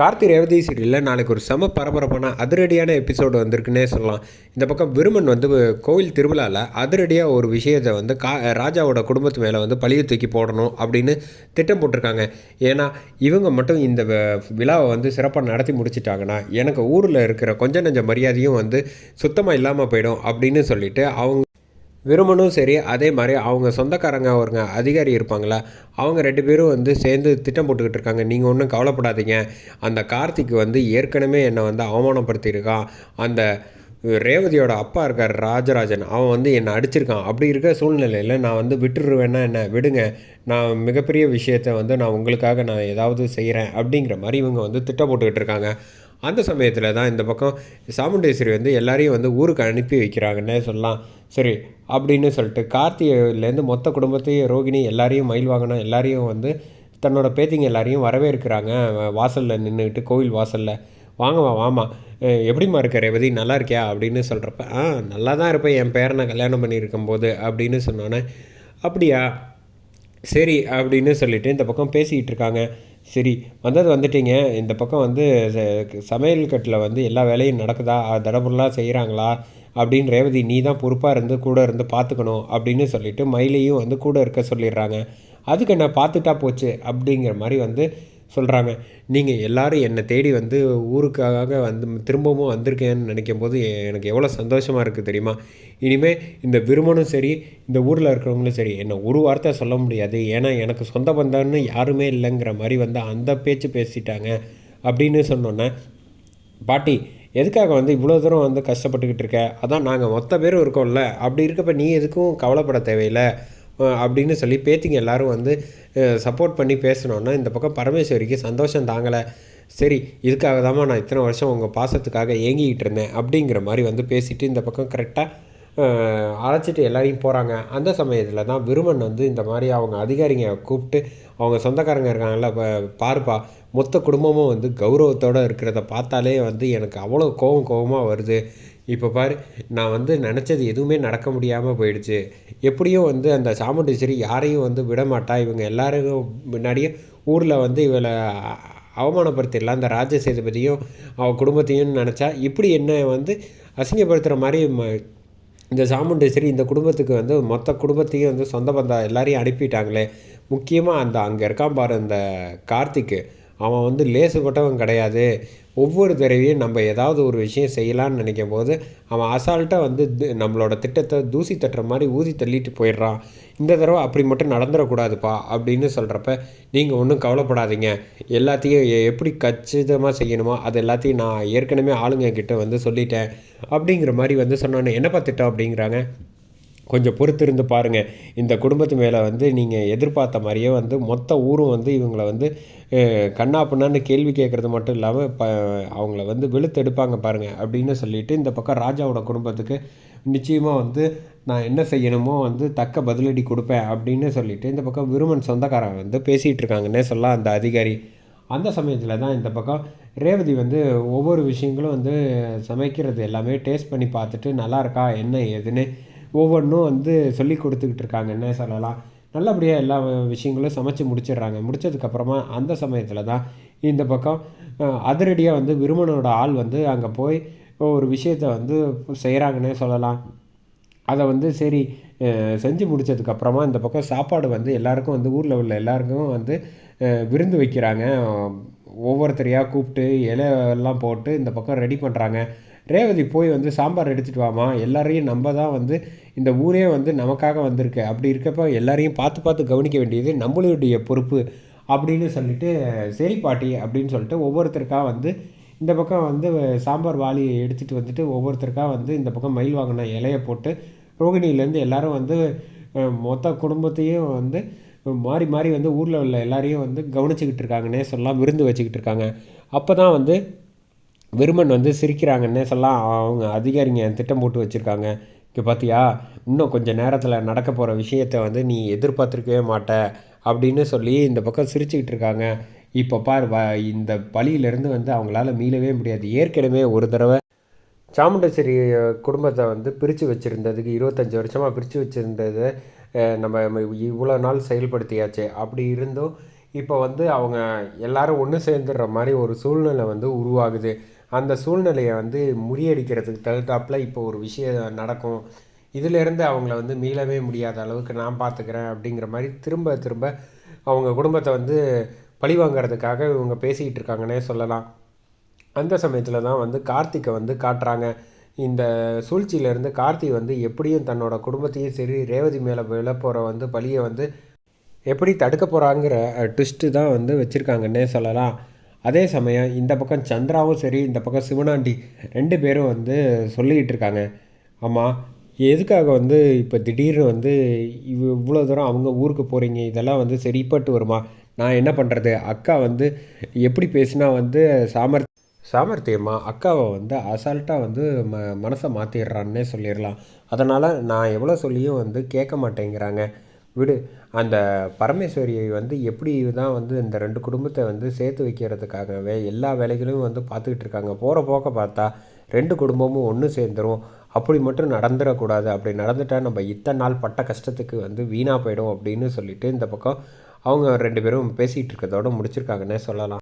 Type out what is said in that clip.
கார்த்தி ரேவதி சீரியலில் நாளைக்கு ஒரு செம பரபரப்பான அதிரடியான எபிசோடு வந்திருக்குன்னே சொல்லலாம். இந்த பக்கம் விருமன் வந்து கோவில் திருவிழாவில் அதிரடியாக ஒரு விஷயத்தை வந்து கா ராஜாவோட குடும்பத்து மேலே வந்து பழிய தூக்கி போடணும் அப்படின்னு திட்டம் போட்டிருக்காங்க. ஏன்னா இவங்க மட்டும் இந்த வ- விழாவை வந்து சிறப்பாக நடத்தி முடிச்சிட்டாங்கன்னா எனக்கு ஊரில் இருக்கிற கொஞ்ச நெஞ்ச மரியாதையும் வந்து சுத்தமாக இல்லாமல் போயிடும் அப்படின்னு சொல்லிட்டு அவங்க விரும்பணும் சரி அதே மாதிரி அவங்க சொந்தக்காரங்க ஒருங்க அதிகாரி இருப்பாங்களா அவங்க ரெண்டு பேரும் வந்து சேர்ந்து திட்டம் போட்டுக்கிட்டு இருக்காங்க. நீங்கள் ஒன்றும் கவலைப்படாதீங்க. அந்த கார்த்திக் வந்து ஏற்கனவே என்னை வந்து அவமானப்படுத்தியிருக்கான். அந்த ரேவதியோட அப்பா இருக்கார் ராஜராஜன் அவன் வந்து என்னை அடிச்சிருக்கான். அப்படி இருக்க சூழ்நிலையில் நான் வந்து விட்டுருவேன்னா என்ன? விடுங்க. நான் மிகப்பெரிய விஷயத்தை வந்து நான் உங்களுக்காக நான் ஏதாவது செய்கிறேன் அப்படிங்கிற மாதிரி இவங்க வந்து திட்டம் போட்டுக்கிட்டு இருக்காங்க. அந்த சமயத்தில் தான் இந்த பக்கம் சாமுண்டேஸ்வரி வந்து எல்லாரையும் வந்து ஊருக்கு அனுப்பி வைக்கிறாங்கன்னே சொல்லலாம். சரி அப்படின்னு சொல்லிட்டு கார்த்திகைலேருந்து மொத்த குடும்பத்தையும் ரோகிணி எல்லாரையும் மயில் வாங்கினா எல்லாரையும் வந்து தன்னோட பேத்திங்க எல்லாரையும் வரவேற்கிறாங்க. வாசலில் நின்றுக்கிட்டு கோவில் வாசலில். வாங்கம்மா வாமா எப்படிம்மா இருக்க ரேவதி? நல்லா இருக்கியா? அப்படின்னு சொல்கிறப்ப ஆ நல்லா தான் இருப்பேன். என் பேரனை கல்யாணம் பண்ணியிருக்கும் போது அப்படின்னு சொன்னோன்னே அப்படியா? சரி அப்படின்னு சொல்லிட்டு இந்த பக்கம் பேசிக்கிட்டு இருக்காங்க. சரி வந்தது வந்துட்டீங்க. இந்த பக்கம் வந்து சமையல் கட்டில் வந்து எல்லா வேலையும் நடக்குதா? தடபுடலாக செய்கிறாங்களா அப்படின்னு ரேவதி நீ தான் பொறுப்பாக இருந்து கூட இருந்து பார்த்துக்கணும் அப்படின்னு சொல்லிவிட்டு மயிலையும் வந்து கூட இருக்க சொல்லிடுறாங்க. அதுக்கு என்ன பார்த்துட்டா போச்சு அப்படிங்கிற மாதிரி வந்து சொல்கிறாங்க நீங்கள் எல்லோரும் என்னை தேடி வந்து ஊருக்காக வந்து திரும்பவும் வந்திருக்கேன்னு நினைக்கும் போது எனக்கு எவ்வளோ சந்தோஷமாக இருக்குது தெரியுமா? இனிமேல் இந்த விருமனும் சரி இந்த ஊரில் இருக்கிறவங்களும் சரி என்னை ஒரு வார்த்தை சொல்ல முடியாது. ஏன்னா எனக்கு சொந்த பந்தம்னு யாருமே இல்லைங்கிற மாதிரி வந்து அந்த பேச்சு பேசிட்டாங்க அப்படின்னு சொன்னோன்னே பாட்டி எதுக்காக வந்து இவ்வளோ தூரம் வந்து கஷ்டப்பட்டுக்கிட்டு இருக்க? அதான் நாங்கள் மொத்த பேரும் இருக்கோம்ல. அப்படி இருக்கப்ப நீ எதுக்கும் கவலைப்பட தேவையில்லை. அப்படின்னு சொல்லி பேத்திங்க எல்லாரும் வந்து சப்போர்ட் பண்ணி பேசினோன்னா இந்த பக்கம் பரமேஸ்வரிக்கு சந்தோஷம் தாங்கலை. சரி இதுக்காக தாம்மா நான் இத்தனை வருஷம் உங்கள் பாசத்துக்காக ஏங்கிக்கிட்டு இருந்தேன் அப்படிங்கிற மாதிரி வந்து பேசிவிட்டு இந்த பக்கம் கரெக்டாக அழைச்சிட்டு எல்லாரையும் போகிறாங்க அந்த சமயத்தில் தான் விருமன் வந்து இந்த மாதிரி அவங்க அதிகாரிங்க கூப்பிட்டு அவங்க சொந்தக்காரங்க இருக்காங்கல்ல ப- பாருப்பா மொத்த குடும்பமும் வந்து கௌரவத்தோடு இருக்கிறத பார்த்தாலே வந்து எனக்கு அவ்வளோ கோவம் கோவமாக வருது. இப்போ பாரு நான் வந்து நினச்சது எதுவுமே நடக்க முடியாமல் போயிடுச்சு. எப்படியும் வந்து அந்த சாமுண்டீஸ்வரி யாரையும் வந்து விட மாட்டா. இவங்க எல்லாருக்கும் முன்னாடியே ஊரில் வந்து இவளை அவமானப்படுத்திடலாம். அந்த ராஜசேதுபதியும் அவள் குடும்பத்தையும் நினச்சா. இப்படி என்ன வந்து அசிங்கப்படுத்துகிற மாதிரி ம- இந்த சாமுண்டேஸ்வரி இந்த குடும்பத்துக்கு வந்து மொத்த குடும்பத்தையும் வந்து சொந்த பந்தம் எல்லாரையும் அனுப்பிட்டாங்களே. முக்கியமாக அந்த அங்கே இருக்கான் பாரு அந்த கார்த்திக்கு. அவன் வந்து லேசுப்பட்டவன் கிடையாது. ஒவ்வொரு தடவையும் நம்ம ஏதாவது ஒரு விஷயம் செய்யலான்னு நினைக்கும் போது அவன் அசால்ட்டாக வந்து நம்மளோட திட்டத்தை தூசி தட்டுற மாதிரி ஊதி தள்ளிட்டு போயிடுறான். இந்த தடவை அப்படி மட்டும் நடந்துடக்கூடாதுப்பா அப்படின்னு சொல்கிறப்ப நீங்கள் ஒன்றும் கவலைப்படாதீங்க. எல்லாத்தையும் எ- எப்படி கச்சிதமாக செய்யணுமோ அது எல்லாத்தையும் நான் ஏற்கனவே ஆளுங்க கிட்டே வந்து சொல்லிட்டேன். அப்படிங்கிற மாதிரி வந்து சொன்னோன்னே என்னப்பா திட்டம் அப்படிங்கிறாங்க? கொஞ்சம் பொறுத்திருந்து பாருங்கள் இந்த குடும்பத்து மேலே வந்து நீங்கள் எதிர்பார்த்த மாதிரியே வந்து மொத்த ஊரும் வந்து இவங்களை வந்து அஹ், கண்ணா பின்னான்னு கேள்வி கேட்குறது மட்டும் இல்லாமல் ப அவங்கள வந்து வெளுத்தெடுப்பாங்க பாருங்கள் அப்படின்னு சொல்லிவிட்டு இந்த பக்கம் ராஜாவோட குடும்பத்துக்கு நிச்சயமாக வந்து நான் என்ன செய்யணுமோ வந்து தக்க பதிலடி கொடுப்பேன் அப்படின்னு சொல்லிவிட்டு இந்த பக்கம் விருமன் சொந்தக்காரன் வந்து பேசிகிட்டு இருக்காங்கன்னே சொல்லலாம் அந்த அதிகாரி. அந்த சமயத்தில் தான் இந்த பக்கம் ரேவதி வந்து ஒவ்வொரு விஷயங்களும் வந்து சமைக்கிறது எல்லாமே டேஸ்ட் பண்ணி பார்த்துட்டு நல்லா இருக்கா என்ன ஏதுன்னு ஒவ்வொன்றும் வந்து சொல்லி கொடுத்துக்கிட்டு இருக்காங்கன்னே சொல்லலாம்? நல்லபடியாக எல்லா விஷயங்களும் சமைச்சு முடிச்சிடுறாங்க. முடிச்சதுக்கப்புறமா அந்த சமயத்தில் தான் இந்த பக்கம் அதிரடியாக வந்து விருமனோட ஆள் வந்து அங்கே போய் ஒரு விஷயத்தை வந்து செய்கிறாங்கன்னே சொல்லலாம். அதை வந்து சரி செஞ்சு முடிச்சதுக்கப்புறமா இந்த பக்கம் சாப்பாடு வந்து எல்லாருக்கும் வந்து ஊரில் உள்ள எல்லாருக்கும் வந்து விருந்து வைக்கிறாங்க. ஒவ்வொருத்தரையாக கூப்பிட்டு இலை எல்லாம் போட்டு இந்த பக்கம் ரெடி பண்ணுறாங்க ரேவதி போய் வந்து சாம்பார் எடுத்துகிட்டு வாமா எல்லாரையும் நம்ம தான் வந்து இந்த ஊரே வந்து நமக்காக வந்திருக்கு. அப்படி இருக்கப்போ எல்லாரையும் பார்த்து பார்த்து கவனிக்க வேண்டியது நம்மளுடைய பொறுப்பு அப்படின்னு சொல்லிட்டு சரி பாட்டி அப்படின்னு சொல்லிட்டு ஒவ்வொருத்தருக்காக வந்து இந்த பக்கம் வந்து சாம்பார் வாளி எடுத்துகிட்டு வந்துட்டு ஒவ்வொருத்தருக்காக வந்து இந்த பக்கம் மயில் வாங்கின இலையை போட்டு ரோகிணியிலேருந்து எல்லோரும் வந்து மொத்த குடும்பத்தையும் வந்து மாறி மாறி வந்து ஊரில் உள்ள எல்லாரையும் வந்து கவனிச்சிக்கிட்டு இருக்காங்கன்னே சொல்லலாம் விருந்து வச்சுக்கிட்டு இருக்காங்க. அப்போ தான் வந்து வெறுமன் வந்து சிரிக்கிறாங்கன்னே சொல்லலாம். அவங்க அதிகாரிங்க திட்டம் போட்டு வச்சுருக்காங்க. இங்கே பார்த்தியா இன்னும் கொஞ்சம் நேரத்தில் நடக்க போகிற விஷயத்தை வந்து நீ எதிர்பார்த்துருக்கவே மாட்ட அப்படின்னு சொல்லி இந்த பக்கம் சிரிச்சுக்கிட்டு இருக்காங்க. இப்போ பார் வ இந்த பழியிலேருந்து வந்து அவங்களால மீளவே முடியாது. ஏற்கனவே ஒரு தடவை சாமுண்டேஸ்வரி குடும்பத்தை வந்து பிரித்து வச்சுருந்ததுக்கு இருபத்தஞ்சி வருஷமாக பிரித்து வச்சுருந்தது நம்ம இவ்வளோ நாள் செயல்படுத்தியாச்சு அப்படி இருந்தும் இப்போ வந்து அவங்க எல்லாரும் ஒன்று சேர்ந்துடுற மாதிரி ஒரு சூழ்நிலை வந்து உருவாகுது. அந்த சூழ்நிலையை வந்து முறியடிக்கிறதுக்கு தகுந்தாப்பில் இப்போ ஒரு விஷயம் நடக்கும். இதிலேருந்து அவங்கள வந்து மீளவே முடியாத அளவுக்கு நான் பார்த்துக்கிறேன் அப்படிங்கிற மாதிரி திரும்ப திரும்ப அவங்க குடும்பத்தை வந்து பழி வாங்குறதுக்காக இவங்க பேசிக்கிட்டு இருக்காங்கன்னே சொல்லலாம். அந்த சமயத்தில் தான் வந்து கார்த்திக்கை வந்து காட்டுறாங்க. இந்த சூழ்ச்சியிலேருந்து கார்த்தி வந்து எப்படியும் தன்னோட குடும்பத்தையும் சரி ரேவதி மேலே விழப்போகிற வந்து பழியை வந்து எப்படி தடுக்க போகிறாங்கிற ட்விஸ்ட்டு தான் வந்து வச்சுருக்காங்கன்னே சொல்லலாம். அதே சமயம் இந்த பக்கம் சந்திராவும் சரி இந்த பக்கம் சிவனாண்டி ரெண்டு பேரும் வந்து சொல்லிக்கிட்டு இருக்காங்க. ஆமாம் எதுக்காக வந்து இப்போ திடீர்னு வந்து இவ் இவ்வளோ தூரம் அவங்க ஊருக்கு போகிறீங்க இதெல்லாம் வந்து சரிப்பட்டு வருமா? நான் என்ன பண்ணுறது அக்கா வந்து எப்படி பேசினா வந்து சாமர் சாமர்த்தியமாக அக்காவை வந்து அசால்ட்டாக வந்து ம மனசை மாற்றிடுறான்னே சொல்லிடலாம். அதனால் நான் எவ்வளோ சொல்லியும் வந்து கேட்க மாட்டேங்கிறாங்க. விடு. அந்த பரமேஸ்வரியை வந்து எப்படி தான் வந்து இந்த ரெண்டு குடும்பத்தை வந்து சேர்த்து வைக்கிறதுக்காகவே எல்லா வேலைகளையும் வந்து பார்த்துக்கிட்டு இருக்காங்க. போகிற போக்க பார்த்தா ரெண்டு குடும்பமும் ஒன்று சேர்ந்துரும். அப்படி மட்டும் நடந்துடக்கூடாது அப்படி நடந்துட்டால் நம்ம இத்தனை நாள் பட்ட கஷ்டத்துக்கு வந்து வீணாக போயிடும் அப்படின்னு சொல்லிட்டு இந்த பக்கம் அவங்க ரெண்டு பேரும் பேசிகிட்டு இருக்கிறதோட முடிச்சிருக்காங்கன்னே சொல்லலாம்.